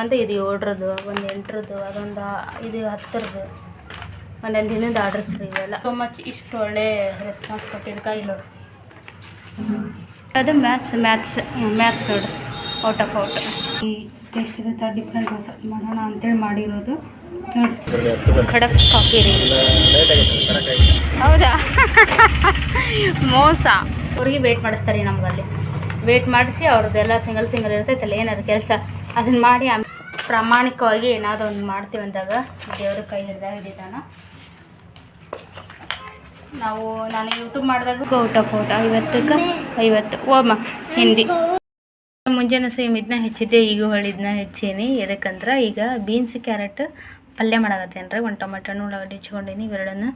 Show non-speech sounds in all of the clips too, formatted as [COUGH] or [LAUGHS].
ಅಂತ ಇದು ಏಳ್ರದ್ದು, ಒಂದು ಎಂಟರದ್ದು, ಅದೊಂದು ಇದು ಹತ್ತರದ್ದು. ಒಂದೊಂದು ದಿನದ ಆರ್ಡರ್ಸ್ ರೀ ಇವೆಲ್ಲ. ಸೊ ಮಚ್ ಇಷ್ಟು ಒಳ್ಳೆ ರೆಸ್ಪಾನ್ಸ್ ಕೊಟ್ಟಿದ್ದಕ್ಕೆ ಇಲ್ಲಿ ನೋಡಿ. ಅದು ಮ್ಯಾಥ್ಸ್ ಮ್ಯಾಥ್ಸ್ ಮ್ಯಾಥ್ಸ್ ನೋಡಿ ಔಟ್ ಆಫ್ ಔಟ್ ಈ ಟೇಸ್ಟ್ ಇರುತ್ತೆ ಡಿಫ್ರೆಂಟ್ ಹೊಸ ಮಾಡೋಣ ಅಂತೇಳಿ ಮಾಡಿರೋದು. ಖಡಕ್ ಕಾಫಿ ರೀ. ಹೌದಾ? [LAUGHS] ಮೋಸ. ಅವ್ರಿಗೆ ವೇಟ್ ಮಾಡಿಸ್ತಾರೆ ನಮಗಲ್ಲಿ. ವೇಟ್ ಮಾಡಿಸಿ ಅವ್ರದ್ದೆಲ್ಲ ಸಿಂಗಲ್ ಸಿಂಗಲ್ ಇರ್ತೈತಲ್ಲ ಏನಾದ್ರು ಕೆಲಸ ಅದನ್ನ ಮಾಡಿ ಪ್ರಾಮಾಣಿಕವಾಗಿ ಏನಾದರೂ ಒಂದು ಮಾಡ್ತೀವಿ ಅಂದಾಗ ದೇವ್ರ ಕೈ ಹಿಡ್ದಾಗ ಹಿಡಿತಾನ ನಾವು, ನಾನು ಯೂಟ್ಯೂಬ್ ಮಾಡಿದಾಗ ಔಟ್ ಫೋಟೋ ಐವತ್ತಕ್ಕೆ ಐವತ್ತು, ಓಮ, ಹಿಂದಿ. ಮುಂಜಾನೆ ಸೇಮ್ ಇದನ್ನ ಹೆಚ್ಚಿದ್ದೆ, ಈಗ ಹೊಳಿದ್ನ ಹೆಚ್ಚೀನಿ ಎದಕ್ಕಂದ್ರೆ ಈಗ ಬೀನ್ಸ್ ಕ್ಯಾರೆಟ್ ಪಲ್ಯ ಮಾಡಾಕತ್ತೇನ್ರಿ ಒಂದು ಟೊಮೆಟೊ ಉಳ್ಳಾಗಡ್ಡಿ ಹೆಚ್ಕೊಂಡೀನಿ ಇವೆರಡನ್ನು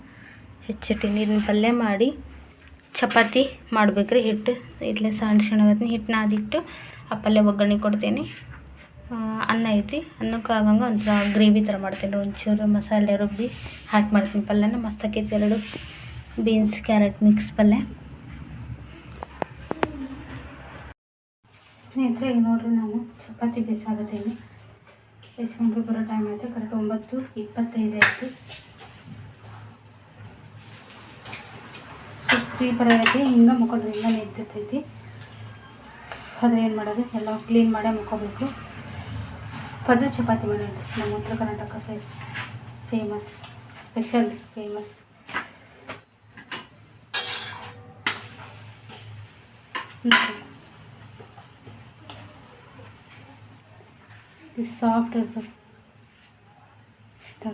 ಹೆಚ್ಚಿಟ್ಟಿನಿ. ಇದನ್ನ ಪಲ್ಯ ಮಾಡಿ ಚಪಾತಿ ಮಾಡ್ಬೇಕ್ರಿ, ಹಿಟ್ಟು. ಇಲ್ಲೇ ಸಣ್ಣ ಸಣ್ಣಗತ್ನಿ ಹಿಟ್ಟು ನಾದಿಟ್ಟು ಆ ಪಲ್ಯ ಒಗ್ಗರಣೆ ಕೊಡ್ತೀನಿ. ಅನ್ನ ಐತಿ. ಅನ್ನಕ್ಕೆ ಆಗಂಗೆ ಒಂಥರ ಗ್ರೇವಿ ಥರ ಮಾಡ್ತೀನಿ ಒಂಚೂರು ಮಸಾಲೆ ರುಬ್ಬಿ ಹಾಕಿ ಮಾಡ್ತೀನಿ ಪಲ್ಯನ. ಮಸ್ತ್ ಆಕೈತಿ ಎರಡು ಬೀನ್ಸ್, ಕ್ಯಾರೆಟ್ ಮಿಕ್ಸ್ ಪಲ್ಯ. ಸ್ನೇಹಿತರೆ, ಈಗ ನೋಡ್ರಿ ನಾನು ಚಪಾತಿ ಬೇಯಿಸಾಗತ್ತೀನಿ ಬೇಯಿಸ್ಕೊಂಡ್ರೆ ಬರೋ ಟೈಮ್ ಆಯ್ತು ಕರೆಕ್ಟ್ ಒಂಬತ್ತು ಇಪ್ಪತ್ತೈದು ಆಯ್ತು ಸುಸ್ತು ಈ ಥರ ಐತಿ ಹಿಂಗೆ ಮುಕ್ಕೊಂಡ್ರೆ ಹಿಂಗೆ ನಿಂತೈತಿ ಅದ್ರ ಏನು ಮಾಡೋದು ಎಲ್ಲ ಕ್ಲೀನ್ ಮಾಡೇ ಮುಕ್ಕೋಬೇಕು ಪದ್ರ ಚಪಾತಿ ಮಾಡೋದು ನಮ್ಮ ಉತ್ತರ Karnataka face famous special famous ಇದು ಸಾಫ್ಟ್ ಇರ್ತದೆ ಇಷ್ಟ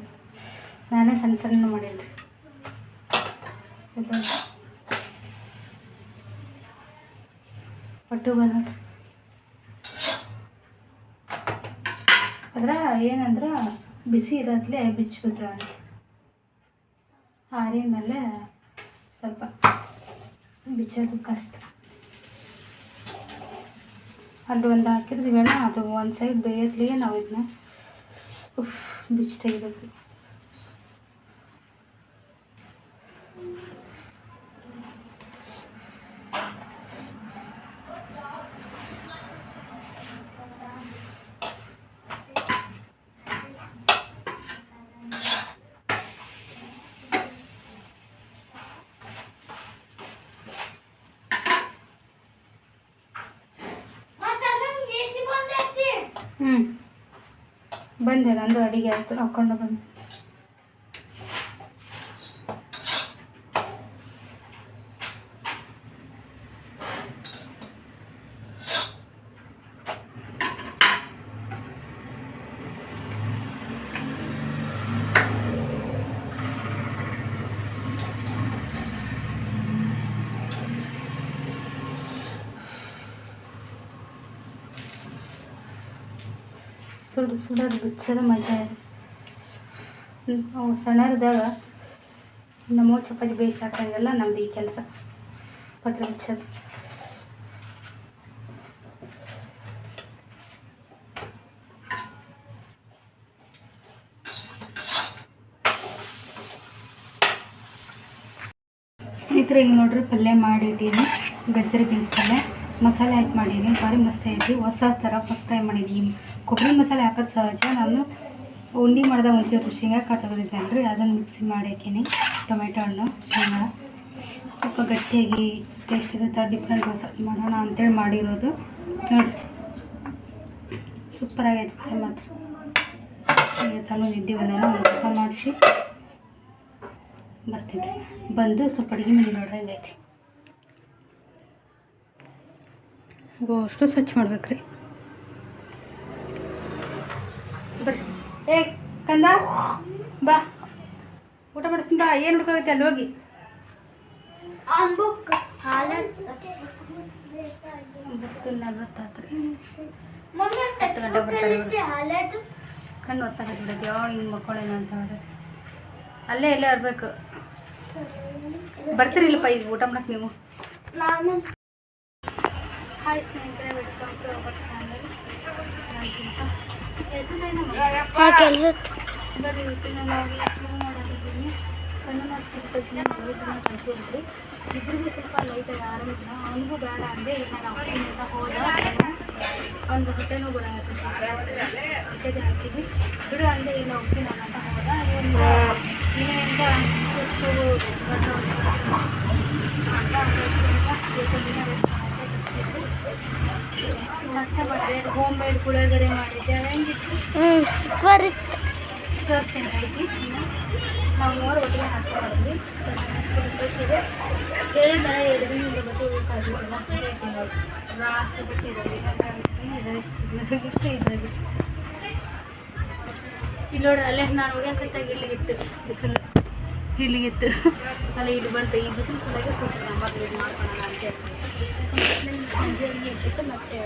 ನಾನೇ ಸಣ್ಣ ಸಣ್ಣ ಮಾಡೀನಿ ಒಟ್ಟು ಬಂದ ಅದ್ರ ಏನಂದ್ರೆ, ಬಿಸಿ ಇರೋದ್ಲೆ ಬಿಚ್ಚಿಬಿಟ್ರೆ ಅಂತ. ಮೇಲೆ ಸ್ವಲ್ಪ ಬಿಚ್ಚೋದು ಕಷ್ಟ. ಅಲ್ಲಿ ಒಂದು ಹಾಕಿರ್ತೀವಲ್ಲ, ಅದು ಒಂದು ಸೈಡ್ ಬೇಯತ್ಲಿಗೆ ನಾವು ಇದನ್ನ ಉಫ್, ಬಿಚ್ಚಿ ತೆಗಿಬೇಕು. ಬಂದೆ ನಂದು ಅಡಿಗೆ ಆಯಿತು ಹಾಕ್ಕೊಂಡು ಬಂದೆ. ಸುಡು ಸುಡೋದು ಬಿಚ್ಚೋದು ಮಜಾ ಇದೆ. ಹ್ಮ್, ಅವು ಸಣ್ಣರಿದ್ದಾಗ ನಮ್ಮ ಚಪಾತಿ ಬೇಯಿಸಿ ಹಾಕಂಗೆಲ್ಲ ನಮ್ದು ಈ ಕೆಲಸ. ಪತ್ರ ಬಿಚ್ಚೋದು ಸ್ನೇಹಿತರೆ ಈಗ ನೋಡ್ರಿ ಪಲ್ಯ ಮಾಡಿದ್ದೀನಿ. ಗಜ್ಜರಿ ಬೀನ್ಸ್ ಪಲ್ಯ. ಮಸಾಲೆ ಹಾಕಿ ಮಾಡಿದ್ದೀನಿ. ಭಾರಿ ಮಸ್ತ್ ಐತಿ ಹೊಸ ಥರ ಫಸ್ಟ್ ಟೈಮ್ ಈ ಕೊಬ್ಬರಿ ಮಸಾಲೆ ಹಾಕೋದು ಸಹಜ. ನಾನು ಉಂಡೆ ಮಾಡಿದ ಒಂಚೂರು ಶೇಂಗಾ ಕಾಳು ತೆಗೆದಿದ್ದೇನೆ ರೀ ಅದನ್ನು ಮಿಕ್ಸಿ ಮಾಡಿ ಹಾಕೀನಿ. ಟೊಮೆಟೊ ಹಣ್ಣು, ಶೇಂಗಾ. ಸ್ವಲ್ಪ ಗಟ್ಟಿಯಾಗಿ ಟೇಸ್ಟ್ ಇರುತ್ತೆ ಡಿಫ್ರೆಂಟ್ ಮಸಾಲೆ ಮಾಡೋಣ ಅಂತೇಳಿ ಮಾಡಿರೋದು. ನೋಡಿ ಸೂಪರ್ ಆಗೈತೆ ಮಾತ್ರ. ತಾನು ನಿದ್ದೆ ಒಂದು ಊಟ ಮಾಡಿಸಿ ಬರ್ತೀನಿ. ಬಂದು ಸ್ವಲ್ಪ ಅಡುಗೆ ಮನೆ ನೋಡ್ರಿ ಹಂಗೈತಿ. ಅಷ್ಟು ಸ್ವಚ್ಛ ಮಾಡ್ಬೇಕ್ರಿ. ಬರ್ರಿ ಏ ಕಂದ? ಬಾ. ಊಟ ಮಾಡಿಸ್ತೀನಿ ಬಾ. ಏನು ಹುಡ್ಕಾಗತ್ತೆ ಅಲ್ಲಿ ಹೋಗಿ? ಹತ್ತು ಗಂಟೆಗೆ ಬರ್ತಾರೆ ಕಣ್ಣು ಒತ್ತಾಗತ್ತೆ ಯಾವ ಹಿಂಗೆ ಮಕ್ಕಳೇನೋ ಅಂತ ಮಾಡೋದು ಅಲ್ಲೇ ಎಲ್ಲೇ ಇರಬೇಕು. ಬರ್ತೀರಿಲ್ಲಪ್ಪ ಈಗ ಊಟ ಮಾಡಕ್ಕೆ ನೀವು? ಹಾಯ್ ಸ್ನೇಹಿತರೆ ವೆಲ್ಕಮ್ ಟು ಅವರ್ ಚಾನಲ್ ಆ ಕೆಲಸ ನಾವು ಇಬ್ಬರಿಗೂ ಸ್ವಲ್ಪ ಲೈಟ್ ಆರಾಮಿಲ್ಲ ಅವನಿಗೂ ಬೇಡ ಅಂದೆ ಈಗ ನಾನು ಹೋದ ಒಂದು ಹೊಟ್ಟೆನೂ ಬರಾಕತ್ತೈತಿ ಹೊಟ್ಟೆಗೆ ಹಾಕಿದ್ವಿ ಬಿಡು ಅಂದೆ ಇಲ್ಲ ಹೋಗ್ತೀನಿ ನಾನು ಅಂತ ಹೋದ ಸುಸ್ತು ಗಂಟು ಕಷ್ಟಪಟ್ಟೆ ಹೋಮ್ ಮೇಡ್ ಪುಳಿಯೋಗರೆ ಮಾಡಿದ್ದೆ. ಹೆಂಗಿತ್ತು? ಸೂಪರ್ ಇತ್ತು. ತೋರಿಸ್ತೀನಿ ನಾವು ಒಟ್ಟಿಗೆ ಎರಡು ಇದ್ರಾಗಿಷ್ಟು ಇಲ್ಲಿ ನೋಡ್ರಿ ಅಲ್ಲೇ ನಾನು ಉಳಿಯಕತ್ತಾಗ ಇಲ್ಲಿಗಿತ್ತು ಬಿಸಿಲು. ಇಲ್ಲಿಗಿತ್ತು ಅಲ್ಲಿ ಇಲ್ಲಿ ಬಂತು ಈ ಬಿಸಿಲು ಸಲುವಾಗಿ ಕೂತ್ಕೊಂಡು ಮೊದಲು ಇದು ಮಾಡ್ಕೊಳ್ಳೋಣ ಅಂತ ಹೇಳಿ ಸಂಜೆ ಅಲ್ಲಿ ಇರ್ತಿತ್ತು ಮತ್ತೆ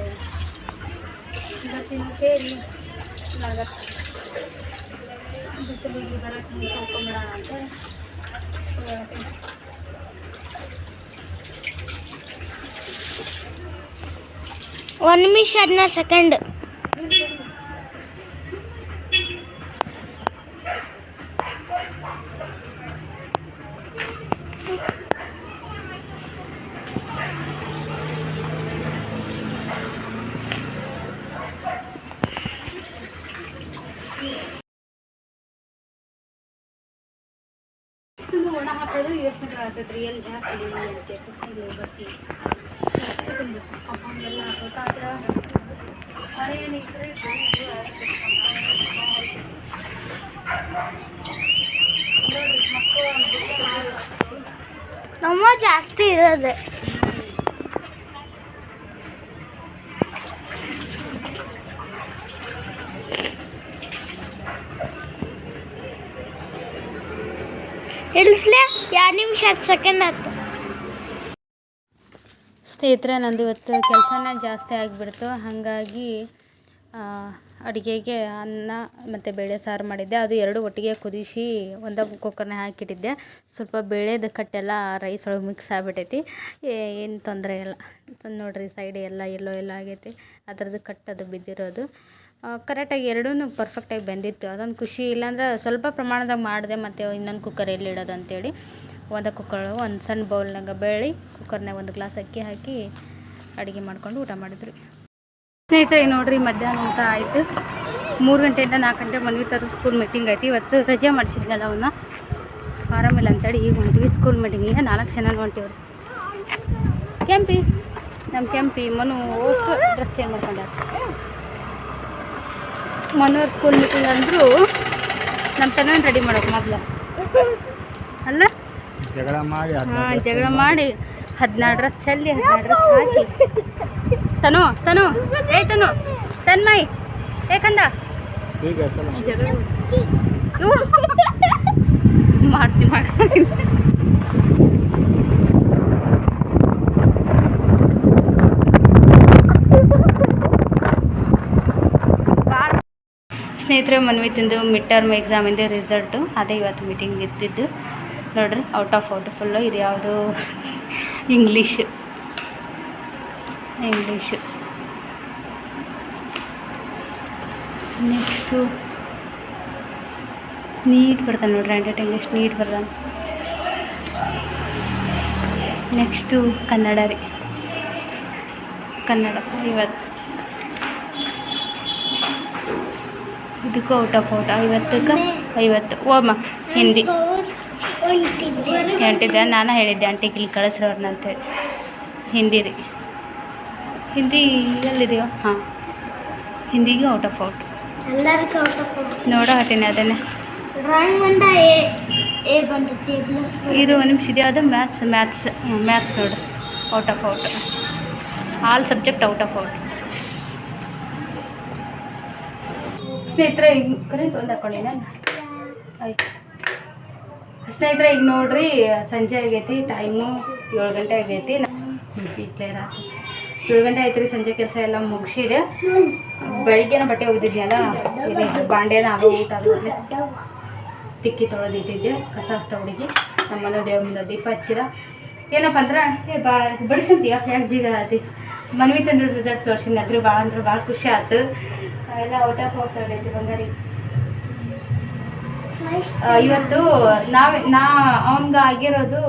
ಇವತ್ತಿನ ಸೇರಿ ನನಗೆ ಬಿಸಿಲಿಗೆ ಬರೋಕ್ಕೆ ಮುಂಚೆ ಹೋಗ್ಕೊಂಬಿಡೋಣ ಅಂತ ಹೇಳ್ತೀನಿ. ಒಂದು ನಿಮಿಷ ಹದಿನಾರು ಸೆಕೆಂಡ್ ಇದು ಒಣ ಹಾಕೋದು ಯೋಚನೆ ಮೀಟ್ರ್ ಆಗ್ತೈತೆ ರೀ ಎಲ್ಲಿ ಹಾಕಲಿ ನಮ್ಮ ಜಾಸ್ತಿ ಇರೋದೆ. ಇಳಿಸ್ಲೆ ಎರಡು ನಿಮಿಷ? ಹತ್ತು ಸೆಕೆಂಡ್ ಆಯ್ತು. ಸ್ನೇಹಿತರೆ, ನಂದು ಇವತ್ತು ಕೆಲಸನೇ ಜಾಸ್ತಿ ಆಗಿಬಿಡ್ತು. ಹಾಗಾಗಿ ಅಡುಗೆಗೆ ಅನ್ನ ಮತ್ತು ಬೇಳೆ ಸಾರು ಮಾಡಿದ್ದೆ. ಅದು ಎರಡು ಒಟ್ಟಿಗೆ ಕುದಿಸಿ ಒಂದ ಕುಕ್ಕರ್ನೇ ಹಾಕಿಟ್ಟಿದ್ದೆ. ಸ್ವಲ್ಪ ಬೇಳೆದು ಕಟ್ಟೆಲ್ಲ ರೈಸ್ ಒಳಗೆ ಮಿಕ್ಸ್ ಆಗಿಬಿಟ್ಟೈತಿ. ಏನು ತೊಂದರೆ ಇಲ್ಲ. ನೋಡಿರಿ ಸೈಡ್ ಎಲ್ಲ ಎಲ್ಲೋ ಎಲ್ಲ ಆಗೈತಿ. ಅದರದ್ದು ಕಟ್ಟದು ಬಿದ್ದಿರೋದು. ಕರೆಕ್ಟಾಗಿ ಎರಡೂ ಪರ್ಫೆಕ್ಟಾಗಿ ಬೆಂದಿತ್ತು. ಅದೊಂದು ಖುಷಿ. ಇಲ್ಲಾಂದ್ರೆ ಸ್ವಲ್ಪ ಪ್ರಮಾಣದಾಗ ಮಾಡಿದೆ ಮತ್ತು ಇನ್ನೊಂದು ಕುಕ್ಕರ್ ಎಲ್ಲಿ ಇಡೋದು ಅಂತೇಳಿ ಒಂದು ಕುಕ್ಕರ್ ಒಂದು ಸಣ್ಣ ಬೌಲ್ನಾಗ ಬೇಳೆ ಕುಕ್ಕರ್ನಾಗ ಒಂದು ಗ್ಲಾಸ್ ಅಕ್ಕಿ ಹಾಕಿ ಅಡುಗೆ ಮಾಡ್ಕೊಂಡು ಊಟ ಮಾಡಿದ್ರಿ ಸ್ನೇಹಿತರೆ ನೋಡಿರಿ ಮಧ್ಯಾಹ್ನ ಊಟ ಆಯಿತು. ಮೂರು ಗಂಟೆಯಿಂದ ನಾಲ್ಕು ಗಂಟೆ ಮನ್ವಿ ತರ ಸ್ಕೂಲ್ ಮೀಟಿಂಗ್ ಐತಿ ಇವತ್ತು ರಜೆ ಮಾಡಿಸಿದ್ನಲ್ಲ ಅವನ್ನ ಆರಾಮಿಲ್ಲ ಅಂತೇಳಿ ಈಗ ಹೊಂಟಿವಿ ಸ್ಕೂಲ್ ಮೀಟಿಂಗಿಗೆ ನಾಲ್ಕು ಜನ ಹೊಂಟಿವ್ರಿ ಕೆಂಪಿ. ನಮ್ಮ ಕೆಂಪಿ ಮನು ಡ್ರೆಸ್ ಚೇಂಜ್ ಮಾಡ್ಕೊಂಡಾರ. ಮನೋರ್ ಸ್ಕೂಲ್ ಮೀಟಿಂಗ್ ಅಂದರೂ ನಮ್ಮ ತನ ರೆಡಿ ಮಾಡೋಕೆ ಮೊದಲು. ಅಲ್ಲ? ಜಗಳ ಮಾಡಿ ಹಾಂ ಜಗಳ ಮಾಡಿ ಹದಿನಾರು ಡ್ರೆಸ್ ಚೆಲ್ಲಿ ಹದಿನಾರು ಡ್ರೆಸ್ ಹಾಕಿ. ತನು ತನು ಏ ತನು ತನ್ಮಯ್ ಏಕಂದ ಮಾಡ್ತೀನಿ ಮಾಡಿ ಸ್ನೇಹಿತರೆ ಮನ್ವಿತಿಂದು ಮಿಡ್ ಟರ್ಮ್ ಎಕ್ಸಾಮಿಂದು ರಿಸಲ್ಟು ಅದೇ ಇವತ್ತು ಮೀಟಿಂಗ್ ಇದ್ದಿದ್ದು. ನೋಡ್ರಿ ಔಟ್ ಆಫ್ ಔಟ್ ಫುಲ್ಲು ಇದು ಯಾವುದು? ಇಂಗ್ಲೀಷ್ ಇಂಗ್ಲೀಷು ನೆಕ್ಸ್ಟು ನೀಟ್ ಬರ್ತಾನೆ ನೋಡ್ರಿ ಹಂಡ್ರೆಡ್ ಇಂಗ್ಲೀಷ್ ನೀಟ್ ಬರ್ತಾನೆ ನೆಕ್ಸ್ಟು ಕನ್ನಡ ರೀ. ಕನ್ನಡ ಇವತ್ತು. ಇದಕ್ಕೂ ಔಟ್ ಆಫ್ ಔಟ್ ಐವತ್ತಕ್ಕೆ ಐವತ್ತು. ಓಮ್ಮ ಹಿಂದಿ. ಎಂಟಿದ್ದೆ ನಾನು ಹೇಳಿದ್ದೆ ಆಂಟಿ ಇಲ್ಲಿ ಕಳಿಸ್ರವ್ರನ್ನ ಅಂತೇಳಿ. ಹಿಂದಿ ರೀ ಹಿಂದಿ ಎಲ್ಲಿದೆಯೋ? ಹಾಂ. ಹಿಂದಿಗೆ ಔಟ್ ಆಫ್ ಔಟ್ ನೋಡೋ ಹತ್ತೀನಿ ಅದನ್ನೇ. ಇರು ಒಂದು ನಿಮಿಷ ಇದೆ ಅದು ಮ್ಯಾಥ್ಸ್ ಮ್ಯಾಥ್ಸ್ ಮ್ಯಾಥ್ಸ್ ನೋಡು. Out of out all subject out of out ಸ್ನೇಹಿತರೆ, ಈಗ ಕರೆ, ಒಂದು ಹಾಕೊಂಡಿ ನಾನು ಆಯ್ತು. ಸ್ನೇಹಿತರೆ, ಈಗ ನೋಡ್ರಿ, ಸಂಜೆ ಆಗೈತಿ ಟೈಮು ಏಳು ಗಂಟೆ ಆಗೈತಿ. ಕ್ಲಿಯರ್ ಆಯ್ತು ಏಳು ಗಂಟೆ ಆಯ್ತು ರೀ, ಸಂಜೆ ಕೆಲಸ ಎಲ್ಲ ಮುಗಿಸಿದೆ. ಬೆಳಿಗ್ಗೆನ ಬಟ್ಟೆ ಒಗ್ದಿದ್ನಲ್ಲ ಇದು ಬಾಂಡೆನ ಆಗೋ ಊಟ ಆದ್ಮೇಲೆ ತಿಕ್ಕಿ ತೊಳೆದಿದ್ದೆ ಕಸ ಅಷ್ಟ ಹುಡುಗಿ. ನಮ್ಮ ಮನೆ ದೇವ್ರ ಮುಂದೆ ದೀಪ ಹಚ್ಚಿರ. ಏನಪ್ಪ ಅಂದ್ರೆ, ಏ, ಬಾ ಬಡ್ಕಂತೀಯ ಯಾಕೆ ಜೀಗ ಆತಿ? ಮನ್ವಿ ತಂದ್ರೆ ರಿಸಲ್ಟ್ ತೋರ್ಸಿನಲ್ರಿ ಭಾಳ ಅಂದ್ರೆ ಭಾಳ ಖುಷಿ ಆಯ್ತು ಎಲ್ಲ ಔಟ್ ಆಫ್ ಹೋಗ್ತಾ ಬಂಗಾರಿ. ಇವತ್ತು ನಾವ್ ನಾ ಅವ್ನ್ಗೆ ಆಗಿರೋದು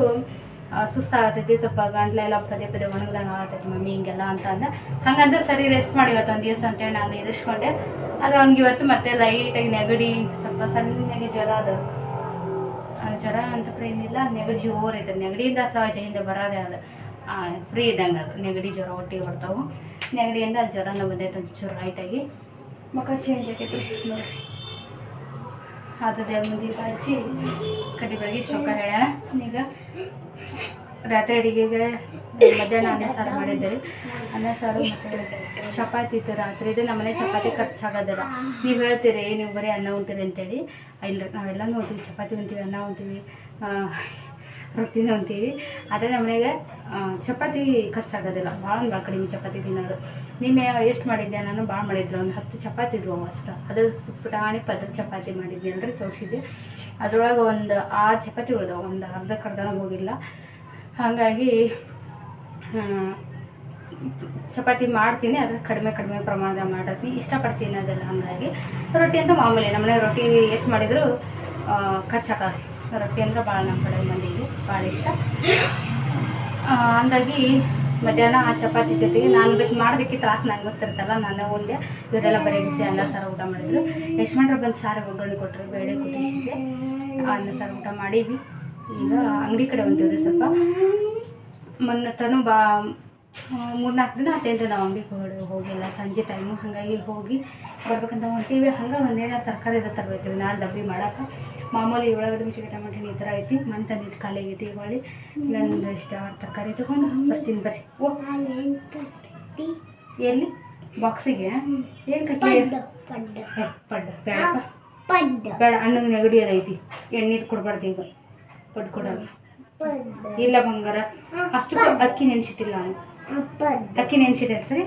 ಸುಸ್ತಾಗತೈತಿ, ಸ್ವಲ್ಪ ಗಂಟ್ಲೆಲ್ಲ ಪದೇ ಪದೇ ಒಣಗ್ದಂಗೆ ಆಗತೈತಿ ಮಮ್ಮಿ ಹಿಂಗೆಲ್ಲ ಅಂತ ಅಂದ. ಹಂಗಂತ ಸರಿ ರೆಸ್ಟ್ ಮಾಡಿ ಇವತ್ತು ಒಂದು ದಿವಸ ಅಂತೇಳಿ ನಾನು ಇರಿಸ್ಕೊಂಡೆ. ಆದ್ರೆ ಅವ್ನಿಗೆ ಇವತ್ತು ಮತ್ತೆ ಲೈಟಾಗಿ ನೆಗಡಿ, ಸ್ವಲ್ಪ ಸಣ್ಣಗೆ ಜ್ವರ ಅದು. ಜ್ವರ ಅಂತ ಏನಿಲ್ಲ, ನೆಗಡಿ ಜೋರು ಐತೆ. ನೆಗಡಿಯಿಂದ ಸಹಜದಿಂದ ಬರೋದೇ ಅದು. ಫ್ರೀ ಇದ್ದಂಗೆ ಅದು. ನೆಗಡಿ ಜ್ವರ ಒಟ್ಟಿಗೆ ಬರ್ತಾವೆ. ನೆಗಡಿಯಿಂದ ಜ್ವರನ ಬಂದೈತೆ ಒಂಚೂರು ಲೈಟಾಗಿ ಮುಖ ಚೇಂಜ್ ಆಗೈತಿ. ನೋಡಿ ಅದು ದೇವ್ರ ಮುಂದೆ ಹಚ್ಚಿ ಕಡಿಬಾಗಿ ಶೋಕ ಹೇಳ್ಯಾನ ಈಗ ರಾತ್ರಿ ಅಡಿಗೆಗೆ ಮಧ್ಯಾಹ್ನ ಅನ್ನ ಸಾರು ಮಾಡಿದ್ದೆ ರೀ ಅನ್ನ ಸಾರು ಮತ್ತು ಚಪಾತಿ ಇತ್ತು ರಾತ್ರಿ. ಇದು ನಮ್ಮನೆ ಚಪಾತಿ ಖರ್ಚಾಗೋದಿಲ್ಲ. ನೀವು ಹೇಳ್ತೀರಿ ನೀವು ಬರೀ ಅನ್ನ ಉಣ್ತೀರಿ ಅಂತೇಳಿ. ಇಲ್ಲ ನಾವೆಲ್ಲ ಉಣ್ತೀವಿ ಚಪಾತಿ ಉಣ್ತೀವಿ ಅನ್ನ ಉಣ್ತೀವಿ ಆ, ಅಂತೀವಿ. ಆದರೆ ನಮ್ಮನೆಗೆ ಚಪಾತಿ ಖರ್ಚು ಆಗೋದಿಲ್ಲ. ಭಾಳ ಒಂದು ಭಾಳ ಕಡಿಮೆ ಚಪಾತಿ ತಿನ್ನೋದು. ನಿನ್ನೆ ಎಷ್ಟು ಮಾಡಿದ್ದೆ ನಾನು ಭಾಳ ಮಾಡಿದ್ರು. ಒಂದು ಹತ್ತು ಚಪಾತಿ ಇದ್ವು ಅಷ್ಟು. ಅದು ಪುಟಾಣಿ ಪದ್ರ ಚಪಾತಿ ಮಾಡಿದ್ದೆ ಅಲ್ರಿ ತೋರಿಸಿದ್ದೆ. ಅದರೊಳಗೆ ಒಂದು ಆರು ಚಪಾತಿ ಉಳ್ದವು. ಒಂದು ಅರ್ಧಕ್ಕೆ ಕರ್ದನ ಹೋಗಿಲ್ಲ. ಹಾಗಾಗಿ ಚಪಾತಿ ಮಾಡ್ತೀನಿ. ಆದರೆ ಕಡಿಮೆ ಕಡಿಮೆ ಪ್ರಮಾಣದ ಮಾಡಿರ್ತೀನಿ. ಇಷ್ಟಪಡ್ತೀನಿ ಅದೆಲ್ಲ ಹಾಗಾಗಿ ರೊಟ್ಟಿ ಅಂತ ಮಾಮೂಲಿ. ನಮ್ಮನೆ ರೊಟ್ಟಿ ಎಷ್ಟು ಮಾಡಿದರೂ ಖರ್ಚಾಕ ರೊಟ್ಟಿ ಅಂದ್ರೆ ಭಾಳ ನಮ್ಮ ಕಡೆ ಮಂದಿಗೆ ಭಾಳ ಇಷ್ಟ. ಹಂಗಾಗಿ ಮಧ್ಯಾಹ್ನ ಆ ಚಪಾತಿ ಜೊತೆಗೆ ನಾನು ಬೇಕು ಮಾಡೋದಕ್ಕೆ ತ್ರಾಸು ನನಗೆ ಗೊತ್ತಿರ್ತಲ್ಲ, ನಾನು ಉಂಡೆ ಇವರೆಲ್ಲ ಬರೀ ಅನ್ನ, ಸಾರು, ಊಟ ಮಾಡಿದ್ರು. ಯಶ್ಮಂಡ್ರು ಬಂದು ಸಾರು ಒಗ್ಗರಣೆ ಕೊಟ್ಟರು ಬೇಳೆ ಕುದಿಸಿದ್ದೆ ಅನ್ನ, ಸಾರು, ಊಟ ಮಾಡೀವಿ ಈಗ ಅಂಗಡಿ ಕಡೆ ಹೊಂಟಿವ್ರಿ ಸ್ವಲ್ಪ. ಮೊನ್ನೆ ತನು ಬಾ ಮೂರ್ನಾಲ್ಕು ದಿನ ಅತ್ಯಂತ ನಾವು ಅಂಗಡಿಗೆ ಹೋಗಿ, ಹೋಗಿಲ್ಲ, ಸಂಜೆ ಟೈಮು ಹಾಗಾಗಿ ಹೋಗಿ ಬರ್ಬೇಕಂತ ಹೊಂಟೀವಿ. ಹಂಗೆ ಒಂದೇನಾರು ತರಕಾರಿ ತರಬೇಕು ನಾಳೆ ಡಬ್ಬಿ ಮಾಡಕ್ಕೆ. ಮಾಮೂಲಿ ಉಳ್ಳಾಗಡ್ಡಿ ಮೆಣಸಿಗೆ ಟಮಾಟಿ ಈ ಥರ ಐತಿ. ಮಂತ ನೀರು ಖಾಲಿ ಆಗೈತಿ ಹೊಳ್ಳಿ ನಂದು ಇಷ್ಟ ತರಕಾರಿ ತೊಗೊಂಡು ಬರ್ತೀನಿ ಬರ್ರಿ. ಓ. ಎಲ್ಲಿ? ಬಾಕ್ಸಿಗೆ ಏನು ಕಟ್ಟಿ? ಪಡ್ಡು ಬೇಡಪ್ಪ. ಬೇಡ ಅಣ್ಣಗೆ ನೆಗಡಿ ಅದೈತಿ ಎಣ್ಣೀರು ಕೊಡಬಾರ್ದು ಈಗ. ಪಡ್ ಕೊಡಲ್ಲ. ಇಲ್ಲ ಬಂಗಾರ. ಅಷ್ಟು ಅಕ್ಕಿ ನೆನೆಸಿಟ್ಟಿಲ್ಲ ನಾನು. ಅಕ್ಕಿ ನೆನ್ಸಿಟ್ಟೆ ಸರಿ?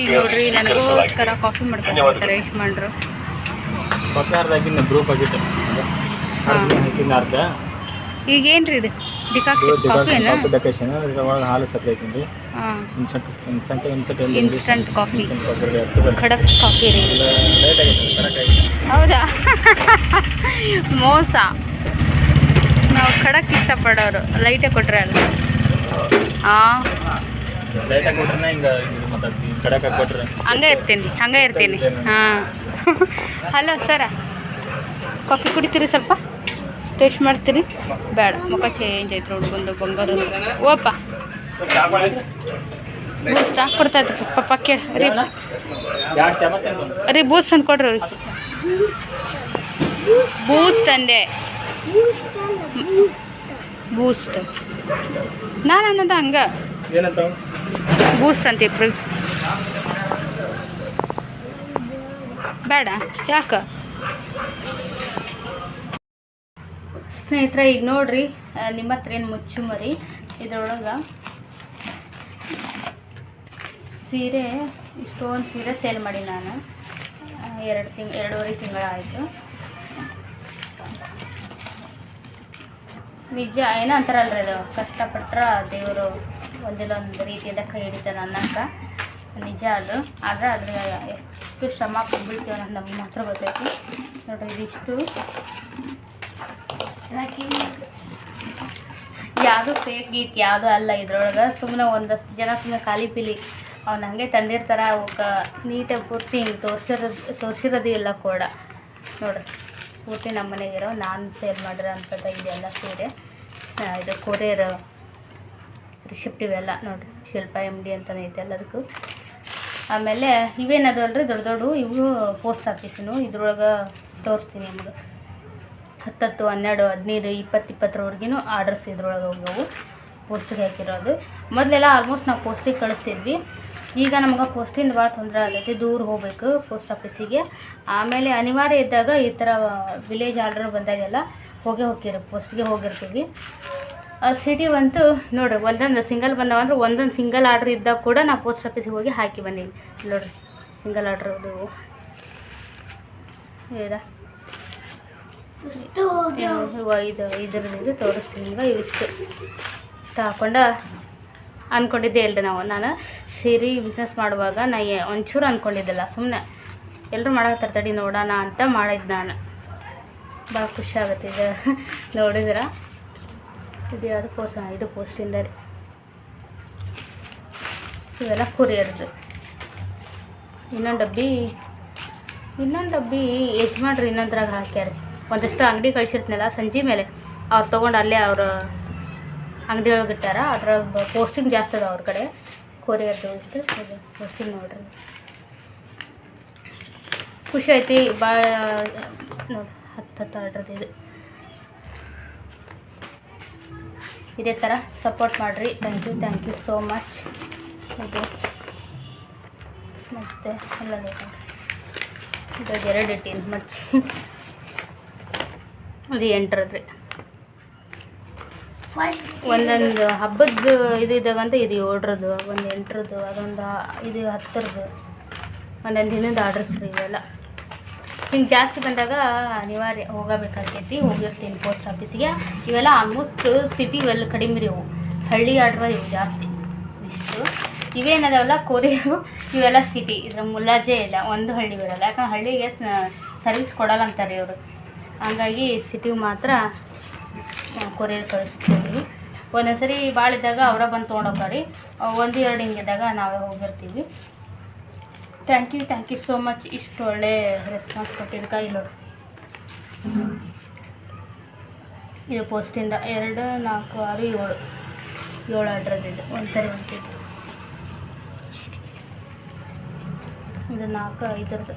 ಈಗ ನೋಡ್ರಿ ನನಗೋಸ್ಕರ ಕಾಫಿ ಮಾಡ್ಕೊಂಡು ರೇಷ್ ಮಾಡ್ರು ಹಾಕಿನ ಗ್ರೂಪ್ ಆಗಿತ್ತು. ಅರ್ಧ ಹಾಕಿನ ಅರ್ಧ. ಈಗ ಏನ್ರಿ ಇದು? ಡಿಕಾಕ್ಷನ್ ಕಾಫಿ ಕಾಫಿ ಇದ್ರೊಳಗೆ ಹಾಲು ಸಪ್ಲೈ ಐತಿ ಹಾಂ. Instant instant instant instant coffee ಖಡಕ್ ಕಾಫಿ ರೀ. ಹೌದಾ? [LAUGHS] ಮೋಸ. ನಾವು ಖಡಕ್ ಇಷ್ಟಪಡೋರು. ಲೈಟೇ ಕೊಟ್ರೆ ಅಲ್ಲ ಹಾಂ. ಲೇಟ್ ಆಗಿ ಕೊಟ್ರೆ ಹಿಂಗೆ ಆಗಿ ಕೊಟ್ರೆ. ಹಂಗೆ ಇರ್ತೀನಿ ಹಂಗೆ ಇರ್ತೀನಿ. ಹಾಂ. [LAUGHS] Hello sir. ಕಾಫಿ ಕುಡಿತೀರಿ ಸ್ವಲ್ಪ? ಟೇಸ್ಟ್ ಮಾಡ್ತೀರಿ? ಬೇಡ ಮುಖ ಚೇಂಜ್ ಆಯ್ತು ನೋಡಿ ಬಂದು ಬಂಗಾರ ಓಪ್ಪ. ಬೂಸ್ಟ್ ಕೊಡ್ತಾಯ್ತು ಪಪ್ಪ ಕೇಳಿ ರೀ. ರೀ ಬೂಸ್ಟ್ ಅಂತ ಕೊಡ್ರಿ ಅವ್ರಿಗೆ. ಬೂಸ್ಟ್ ಅಂದೆ. ಬೂಸ್ಟ್ ನಾನು ಅನ್ನೋದು ಹಂಗ. ಬೂಸ್ಟ್ ಅಂತ ಇಬ್ರು. ಬೇಡ, ಯಾಕೆ? ಸ್ನೇಹಿತರೆ, ಈಗ ನೋಡ್ರಿ ನಿಮ್ಮ ಹತ್ರ ಏನು ಮುಚ್ಚು ಮರಿ ಇದ್ರೊಳಗೆ ಸೀರೆ, ಇಷ್ಟೊಂದು ಸೀರೆ ಸೇಲ್ ಮಾಡಿ ನಾನು. ಎರಡು ತಿಂಗ್, ಎರಡೂವರೆ ತಿಂಗಳಾಯಿತು. ನಿಜ, ಏನೋ ಅಂತಾರಲ್ರಿ ಅದು ಕಷ್ಟಪಟ್ಟರೆ ದೇವರು ಒಂದಿಲ್ಲ ಒಂದು ರೀತಿಯಿಂದ ಕೈ ಹಿಡಿತಾನೆ ಅನ್ನಕ್ಕೆ ನಿಜ ಅದು. ಆದರೆ ಅದ್ರ ಎಷ್ಟು ಶ್ರಮ ಬೀಳ್ತೀವಿ ಅನ್ನೋದು ನಮ್ಗೆ ಮಾತ್ರ ಗೊತ್ತೈತಿ. ನೋಡ್ರಿ ಇದಿಷ್ಟು. ಯಾವುದು ಫೇಕ್ ಗೀಕ್, ಯಾವುದು ಅಲ್ಲ ಇದ್ರೊಳಗೆ. ಸುಮ್ಮನೆ ಒಂದಷ್ಟು ಜನ ಸುಮ್ಮನೆ ಖಾಲಿ ಪಿಲಿ. ಅವ್ನು ಹಂಗೆ ತಂದಿರ್ತಾರೆ, ಅವಕ್ಕೆ ನೀಟಾಗಿ ಪೂರ್ತಿ ಹಿಂಗೆ ತೋರಿಸಿರೋದು ತೋರಿಸಿರೋದು ಇಲ್ಲ ಕೂಡ. ನೋಡ್ರಿ, ಪೂರ್ತಿ ನಮ್ಮ ಮನೆಗಿರೋ ನಾನು ಸೇರ್ ಮಾಡಿರೋ ಅಂಥದ್ದು ಇದೆಲ್ಲ ಸೀರೆ. ಇದು ಕೊರಿಯರ್ ರಿಸಿಪ್ಟ್ ಇವೆಲ್ಲ ನೋಡಿರಿ, ಶಿಲ್ಪ ಎಂ ಡಿ ಅಂತಲೇ ಐತೆ ಎಲ್ಲದಕ್ಕೂ. ಆಮೇಲೆ ಇವೇನದು ಅಲ್ರಿ? ದೊಡ್ಡ ದೊಡ್ಡ ಇವು ಪೋಸ್ಟ್ ಆಫೀಸಿನು ಇದ್ರೊಳಗೆ ತೋರಿಸ್ತೀನಿ ನಿಮ್ಗೆ. ಹತ್ತತ್ತು, ಹನ್ನೆರಡು, ಹದಿನೈದು ಇಪ್ಪತ್ತು ಇಪ್ಪತ್ತರವರೆಗಿನೂ ಆರ್ಡರ್ಸ್ ಇದ್ರೊಳಗೆ ಹೋಗ್ಯವು ಪೋಸ್ಟಿಗೆ ಹಾಕಿರೋದು. ಮೊದಲೆಲ್ಲ ಆಲ್ಮೋಸ್ಟ್ ನಾವು ಪೋಸ್ಟಿಗೆ ಕಳಿಸ್ತಿದ್ವಿ. ಈಗ ನಮ್ಗೆ ಪೋಸ್ಟಿಂದ ಭಾಳ ತೊಂದರೆ ಆಗೈತಿ ದೂರ ಹೋಗ್ಬೇಕು ಪೋಸ್ಟ್ ಆಫೀಸಿಗೆ ಆಮೇಲೆ ಅನಿವಾರ್ಯ ಇದ್ದಾಗ ಈ ಥರ ವಿಲೇಜ್ ಆರ್ಡರ್ ಬಂದಾಗೆಲ್ಲ ಹೋಗೇ ಹೋಗಿರ ಪೋಸ್ಟ್ಗೆ ಹೋಗಿರ್ತೀವಿ. ಸಿಟಿ ಬಂತು. ನೋಡ್ರಿ ಒಂದೊಂದು ಸಿಂಗಲ್ ಬಂದವ ಅಂದ್ರೆ ಒಂದೊಂದು ಸಿಂಗಲ್ ಆರ್ಡ್ರ್ ಇದ್ದಾಗ ಕೂಡ ನಾ ಪೋಸ್ಟ್ ಆಫೀಸಿಗೆ ಹೋಗಿ ಹಾಕಿ ಬಂದೀನಿ ನೋಡ್ರಿ ಸಿಂಗಲ್ ಆರ್ಡ್ರ್ ಅದು. ಇದಾ. ಇಷ್ಟು ಇದ್ರದ್ದು ಇದು ತೋರಿಸ್ತೀನಿ ಈಗ ಇವಿಷ್ಟು ಇಷ್ಟು. ಹಾಕೊಂಡ ಅಂದ್ಕೊಂಡಿದ್ದೆ ಇಲ್ರಿ ನಾವು. ನಾನು ಸೀರೆ ಬಿಸ್ನೆಸ್ ಮಾಡುವಾಗ ನಾ ಏ- ಒಂಚೂರು ಅಂದ್ಕೊಂಡಿದ್ದಿಲ್ಲ ಸುಮ್ಮನೆ ಎಲ್ಲರೂ ಮಾಡೋಕೆ ತಡಿ ನೋಡೋಣ ಅಂತ ಮಾಡಿದ್ದು ನಾನು. ಭಾಳ ಖುಷಿ ಆಗುತ್ತೆ ಇದು ನೋಡಿದ್ರ? ಇದು ಪೋಸ್ಟ್ ಇದು ಪೋಸ್ಟಿಂದ ರೀ. ಇವೆಲ್ಲ ಕುರಿಯರ್ದು. ಇನ್ನೊಂದು ಡಬ್ಬಿ ಇನ್ನೊಂದು ಡಬ್ಬಿ ಯಜಮಾನ್ರು ಇನ್ನೊಂದ್ರಾಗ ಹಾಕ್ಯಾರ. ಒಂದಷ್ಟು ಅಂಗಡಿ ಕಳಿಸಿರ್ತೀನಲ್ಲ ಸಂಜೆ ಮೇಲೆ. ಅವ್ರು ತೊಗೊಂಡು ಅಲ್ಲೇ ಅವ್ರ ಅಂಗಡಿ ಒಳಗೆ ಇಟ್ಟಾರ. ಅದ್ರಾಗ ಪೋಸ್ಟಿಂಗ್ ಜಾಸ್ತಿ ಅದ ಅವ್ರ ಕಡೆ. ಕೊರಿಯರ್ದು ಪೋಸ್ಟಿಂಗ್ ನೋಡ್ರಿ. ಖುಷಿ ಐತಿ ಭಾಳ ನೋಡಿ ಹತ್ತು ಹತ್ತು ಆರ್ಡ್ರದ್ದು ಇದು. ಇದೇ ಥರ ಸಪೋರ್ಟ್ ಮಾಡಿರಿ. Thank you thank you so much ಇದು ಮತ್ತು ಎಲ್ಲ ಇದು ಎರಡು ಇಟ್ಟಿನಿ ಮಡ್ಚಿ ಅದು ಎಂಟರದ್ದು ರೀ ಫಸ್ಟ್ ಒಂದೊಂದು ಹಬ್ಬದ ಇದು ಇದ್ದಾಗಂತ ಇದು ಏಳರದ್ದು ಒಂದು ಎಂಟರದ್ದು, ಅದೊಂದು ಇದು ಹತ್ತರದ್ದು. ಒಂದೊಂದು ದಿನದ ಆರ್ಡರ್ಸ್ ರೀ ಇವೆಲ್ಲ. ಹಿಂಗೆ ಜಾಸ್ತಿ ಬಂದಾಗ ಅನಿವಾರ್ಯ ಹೋಗಬೇಕಾಗ್ತೈತಿ. ಹೋಗಿರ್ತೀನಿ ಪೋಸ್ಟ್ ಆಫೀಸಿಗೆ. ಇವೆಲ್ಲ ಆಲ್ಮೋಸ್ಟ್ ಸಿಟಿ ಇವೆಲ್ಲ ಕಡಿಮೆ ರೀ ಇವು. ಹಳ್ಳಿ ಆಡ್ರ ಇವು ಜಾಸ್ತಿ. ಇಷ್ಟು. ಇವೇನದಾವಲ್ಲ, ಕೊರಿಯರು, ಇವೆಲ್ಲ ಸಿಟಿ ಇದ್ರ ಮುಲಾಜೆ ಇಲ್ಲ. ಒಂದು ಹಳ್ಳಿ ಬರಲ್ಲ ಯಾಕಂದ್ರೆ ಹಳ್ಳಿಗೆ ಸರ್ವಿಸ್ ಕೊಡಲ್ಲ ಅಂತಾರೆ ಇವರು. ಹಂಗಾಗಿ ಸಿಟಿಗೆ ಮಾತ್ರ ಕೊರಿಯರ್ ಕಳಿಸ್ತೀವಿ. ಒಂದೊಂದು ಸರಿ ಭಾಳ ಇದ್ದಾಗ ಅವರ ಬಂದು ತೊಗೊಂಡೋಗ್ರಿ ಒಂದು, ಎರಡು ಹಿಂಗಿದ್ದಾಗ ನಾವೇ ಹೋಗಿರ್ತೀವಿ. Thank you thank you so much ಇಷ್ಟು ಒಳ್ಳೆ ರೆಸ್ಪಾನ್ಸ್ ಕೊಟ್ಟಿದ್ದಕ್ಕೆ ಇಲ್ಲಿ ನೋಡಿ ಇದು ಪೋಸ್ಟಿಂದ ಎರಡು, ನಾಲ್ಕು, ಆರು, ಏಳು. ಏಳು ಆರ್ಡ್ರದ್ದು ಇದು. ಒಂದು ಸರಿ ಹೊಂಟಿದ್ದು ಇದು ನಾಲ್ಕು, ಐದರದ್ದು.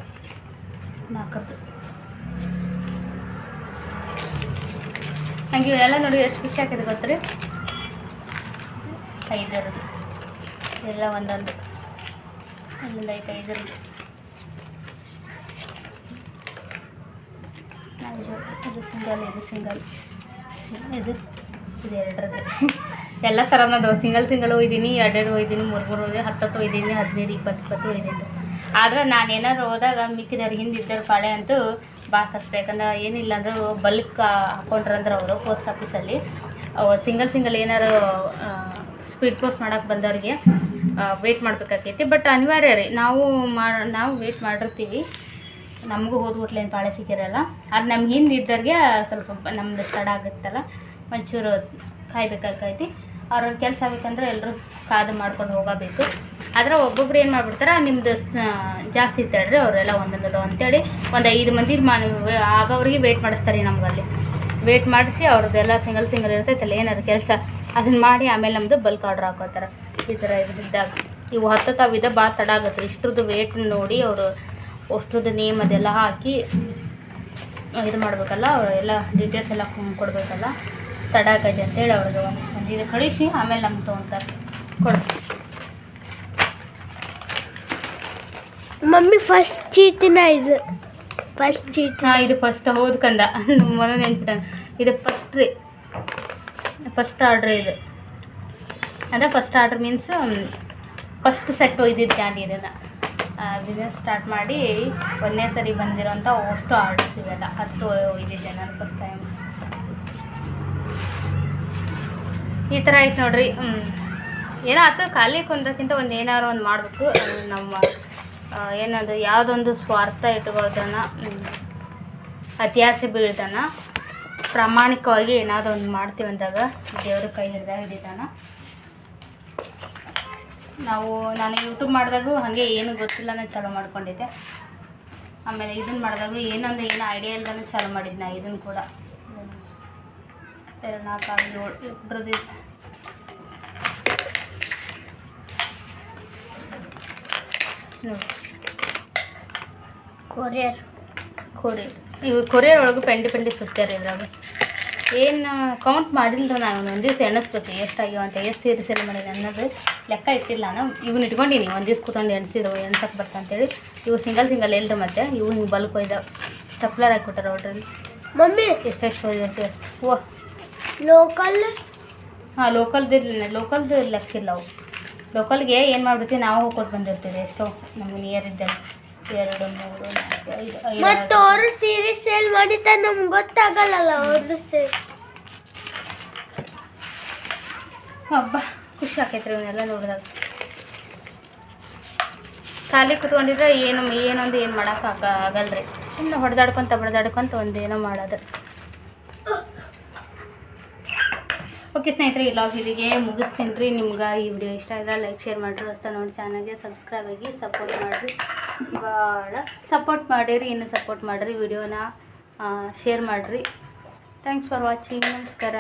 ನಾಲ್ಕರದ್ದು. ನನಗೆ ಇವೆಲ್ಲ ನೋಡಿ ಎಷ್ಟು ಖುಷಿ ಆಗಿದೆ ರೀ ಐದರದ್ದು. ಎಲ್ಲ ಒಂದೊಂದು. ಐದರದ್ದು ಐದು ಇದು ಸಿಂಗಲ್ ಇದು ಸಿಂಗಲ್ ಇದು ಇದು ಎರಡರದ್ದು ಎಲ್ಲ ಥರನದು ಸಿಂಗಲ್ ಸಿಂಗಲ್ ಒಯ್ದೀನಿ ಎರಡೆರಡು ಒಯ್ದೀನಿ ಮೂರು ಮೂರು ಒಯ್ದು ಹತ್ತತ್ತು ಒಯ್ದೀನಿ ಹದಿನೈದು ಇಪ್ಪತ್ತು ಇಪ್ಪತ್ತು ಒಯ್ದೀನಿ ಆದ್ರೆ ನಾನು ಏನಾದ್ರು ಹೋದಾಗ ಮಿಕ್ಕಿದವ್ರು ಹಿಂದೆ ಇದ್ದವ್ರ ಪಾಳೆ ಅಂತೂ ಭಾಳ ಕಷ್ಟ ಯಾಕಂದ್ರೆ ಏನಿಲ್ಲ ಅಂದ್ರೆ ಬಲ್ಕ್ ಹಾಕೊಂಡ್ರಂದ್ರೆ ಅವರು ಪೋಸ್ಟ್ ಆಫೀಸಲ್ಲಿ. ಸಿಂಗಲ್ ಸಿಂಗಲ್ ಏನಾರು ಸ್ಪೀಡ್ ಪೋಸ್ಟ್ ಮಾಡೋಕ್ಕೆ ಬಂದವ್ರಿಗೆ ವೇಟ್ ಮಾಡ್ಬೇಕಾಕೈತಿ ಬಟ್ ಅನಿವಾರ್ಯ ರೀ, ನಾವು ಮಾ, ನಾವು ವೇಟ್ ಮಾಡಿರ್ತೀವಿ. ನಮಗೂ ಹೋದ ಏನು ಪಾಳೆ ಸಿಕ್ಕಿರಲ್ಲ. ಅದು ನಮ್ಮ ಹಿಂದೆ ಇದ್ದವ್ರಿಗೆ ಸ್ವಲ್ಪ ನಮ್ಮದು ತಡ ಆಗುತ್ತಲ್ಲ. ಒಂಚೂರು ಕಾಯ್ಬೇಕಾಕೈತಿ ಅವ್ರ ಕೆಲಸ ಆಗ್ಬೇಕಂದ್ರೆ ಎಲ್ಲರೂ ಕಾದು ಮಾಡ್ಕೊಂಡು ಹೋಗಬೇಕು. ಆದರೆ ಒಬ್ಬೊಬ್ರು ಏನು ಮಾಡ್ಬಿಡ್ತಾರೆ, ನಿಮ್ದು ಸ- ಜಾಸ್ತಿ ಇತ್ತಾಳ್ರಿ ಅವರೆಲ್ಲ ಒಂದೊಂದು ಅಂತೇಳಿ ಒಂದು ಐದು ಮಂದಿ ಮಾ, ಆಗೋವ್ರಿಗೆ ವೇಟ್ ಮಾಡಿಸ್ತಾರೆ ನಮ್ಗಲ್ಲಿ. ವೇಟ್ ಮಾಡಿಸಿ ಅವ್ರದ್ದೆಲ್ಲ ಸಿಂಗಲ್ ಸಿಂಗಲ್ ಇರ್ತೈತಲ್ಲ, ಏನಾದ್ರು ಕೆಲಸ ಅದನ್ನ ಮಾಡಿ ಆಮೇಲೆ ನಮ್ಮದು ಬಲ್ಕ್ ಆರ್ಡ್ರ್ ಹಾಕೋತಾರೆ. ಈ ಥರ ಇದ್ದಾಗ ಇವು ಹತ್ತು ಇದೆ ಭಾಳ ತಡ ಆಗುತ್ತೆ ಇಷ್ಟ್ರದ್ದು ವೇಟ್ ನೋಡಿ ಅವರು ಅಷ್ಟ್ರದ್ದು ನೇಮ್ ಅದೆಲ್ಲ ಹಾಕಿ ಇದು ಮಾಡಬೇಕಲ್ಲ ಅವರು ಎಲ್ಲ ಡೀಟೇಲ್ಸ್ ಎಲ್ಲ ಕೊಡಬೇಕಲ್ಲ. ತಡ ಆಗೈತೆ ಅಂತೇಳಿ ಅವ್ರಿಗೆ ಒಂದಿಷ್ಟು ಮಂದಿ ಇದು ಕಳಿಸಿ ಆಮೇಲೆ ನಮ್ಗೆ ತೊಗೊತಾರೆ ಕೊಡ್ತೀವಿ ಮಮ್ಮಿ ಫಸ್ಟ್ ಚೀಟಿನ ಇದು ಫಸ್ಟ್ ಚೀಟಿ. ಹಾಂ ಇದು ಫಸ್ಟ್ ಹೌದು ಕಂದ. [LAUGHS] ಮೊದಲು ನೆನ್ಪಿಟ್ಟ. ಇದು ಫಸ್ಟ್ ರೀ. ಫಸ್ಟ್ ಆರ್ಡ್ರ್ ಇದು. ಅಂದರೆ first order means first set ಒಯ್ದಿದ್ದು ನಾನು ಇದನ್ನು ಬಿಸ್ನೆಸ್ ಸ್ಟಾರ್ಟ್ ಮಾಡಿ ಒಂದನೇ ಸರಿ ಬಂದಿರೋಂಥ ಅಷ್ಟು ಆರ್ಡರ್ಸ್ ಇವೆಲ್ಲ. ಹತ್ತು ಒಯ್ದಿದ್ದೆ ನಾನು ಫಸ್ಟ್ ಟೈಮ್ ಈ ಥರ ಐತೆ ನೋಡ್ರಿ. ಏನೋ ಆತು, ಖಾಲಿ ಕುಂದಕ್ಕಿಂತ ಒಂದು ಏನಾದ್ರು ಒಂದು ಮಾಡಬೇಕು. ನಮ್ಮ ಏನದು, ಯಾವುದೊಂದು ಸ್ವಾರ್ಥ ಇಟ್ಕೊಳ್ತಾನ ಅತ್ಯಾಸೆ ಬೀಳ್ತಾನ, ಪ್ರಾಮಾಣಿಕವಾಗಿ ಏನಾದರೂ ಒಂದು ಮಾಡ್ತೀವಿ ಅಂದಾಗ ದೇವ್ರ ಕೈ ಹಿಡ್ದಾಗ ಹಿಡಿದಾನ ನಾವು ನಾನು ಯೂಟ್ಯೂಬ್ ಮಾಡಿದಾಗೂ ಹಾಗೆ ಏನು ಗೊತ್ತಿಲ್ಲ ನಾನು ಚಾಲೂ ಮಾಡ್ಕೊಂಡಿದ್ದೆ. ಆಮೇಲೆ ಇದನ್ನು ಮಾಡಿದಾಗ ಏನಂದ್ರೆ ಏನು ಐಡಿಯಾ ಇಲ್ದಾನೆ ಚಾಲೂ ಮಾಡಿದ್ದೆ ನಾ ಇದನ್ನು ಕೂಡ. ಎರಡು ನಾಲ್ಕು ಆರು ಏಳು ಇಬ್ಬರದ್ದು ನೋಡಿ. ಕೊರಿಯರ್ ಕೊರಿಯರ್ ಇವು ಕೊರಿಯರ್ ಒಳಗೆ ಪೆಂಡಿ ಪೆಂಡಿ ಸುತ್ತಾರೆ ಇದ್ರಾಗ. ಏನು ಕೌಂಟ್ ಮಾಡಿಲ್ಲ ನಾನು. ಒಂದು ದಿವಸ ಎಣಿಸ್ಬೇಕು ಎಷ್ಟಾಗ್ಯಾವ ಅಂತ ಎಷ್ಟು ಸೀರೆ ಸೇಲ್ ಮಾಡಿದೆ ಅನ್ನೋದು ಲೆಕ್ಕ ಇಟ್ಟಿಲ್ಲ ನಾನು. ಇವನ್ನ ಇಟ್ಕೊಂಡಿನಿ ಒಂದು ದಿವ್ಸ ಕೂತ್ಕೊಂಡು ಎಣ್ಸಿದ್ರು ಎಣ್ಸಕ್ಕೆ ಬರ್ತಾ ಅಂತೇಳಿ. ಇವು ಸಿಂಗಲ್ ಸಿಂಗಲ್ ಎಲ್ರಿ ಮತ್ತೆ ಇವು ಹಿಂಗೆ ಬಲ್ಕ್ ಒಯ್ದ ಸ್ಟಪ್ಲರ್ ಹಾಕ್ಬಿಟ್ಟಾರ ಅವ್ರಲ್ಲಿ ಮಮ್ಮಿ! ಎಷ್ಟೆಷ್ಟು ಒಯ್ದೈತಿ ಅಷ್ಟು ಓ ಲೋಕಲ್ ಹಾಂ ಲೋಕಲ್ದು ಇರಲಿಲ್ಲ ಲೋಕಲ್ದು ಲೆಕ್ಕಿಲ್ಲ ಅವು ಲೋಕಲ್ಗೆ ಏನು ಮಾಡ್ಬಿಡ್ತೀವಿ ನಾವು ಹೋಗ್ಕೊಟ್ಟು ಬಂದಿರ್ತೀವಿ ಎಷ್ಟೋ ನಮ್ಮ ನಿಯರ್ ಇದ್ದಲ್ಲಿ ಎರಡು ಮೂರು ನಾಲ್ಕು ಐದು ಮತ್ತು ಅವರು ಸೀರೆ ಸೇಲ್ ಮಾಡಿದ್ದ ನಮ್ಗೆ ಗೊತ್ತಾಗಲ್ಲಲ್ಲ ಅವ್ರದ್ದು ಸೇಲ್ ಹಬ್ಬ, ಖುಷಿ ಆಕೈತ್ರಿ ಇವನ್ನೆಲ್ಲ ನೋಡಿದಾಗ. ಖಾಲಿ ಕುತ್ಕೊಂಡಿದ್ರೆ ಏನು, ಏನೊಂದು ಏನು ಮಾಡೋಕೆ ಆಗಲ್ರಿ. ಸುಮ್ಮನೆ ಹೊಡೆದಾಡ್ಕೊಂತ ಬಡ್ದಾಡ್ಕೊಂತ ಒಂದೇನೋ ಮಾಡೋದು. ಓಕೆ ಸ್ನೇಹಿತರೆ ಲಾಗ್ ಇಲ್ಲಿಗೆ ಮುಗಿಸ್ತೀನಿ ರೀ. ನಿಮ್ಗೆ ಈ ವಿಡಿಯೋ ಇಷ್ಟ ಆದರೆ ಲೈಕ್ ಶೇರ್ ಮಾಡಿರಿ. ಹೊಸ ನೋಡಿ ಚಾನಲ್ಗೆ ಸಬ್ಸ್ಕ್ರೈಬ್ ಆಗಿ ಸಪೋರ್ಟ್ ಮಾಡಿರಿ. ಭಾಳ ಸಪೋರ್ಟ್ ಮಾಡಿರಿ, ಇನ್ನೂ ಸಪೋರ್ಟ್ ಮಾಡಿರಿ. ವಿಡಿಯೋನ ಶೇರ್ ಮಾಡಿರಿ. ಥ್ಯಾಂಕ್ಸ್ ಫಾರ್ ವಾಚಿಂಗ್ ನಮಸ್ಕಾರ.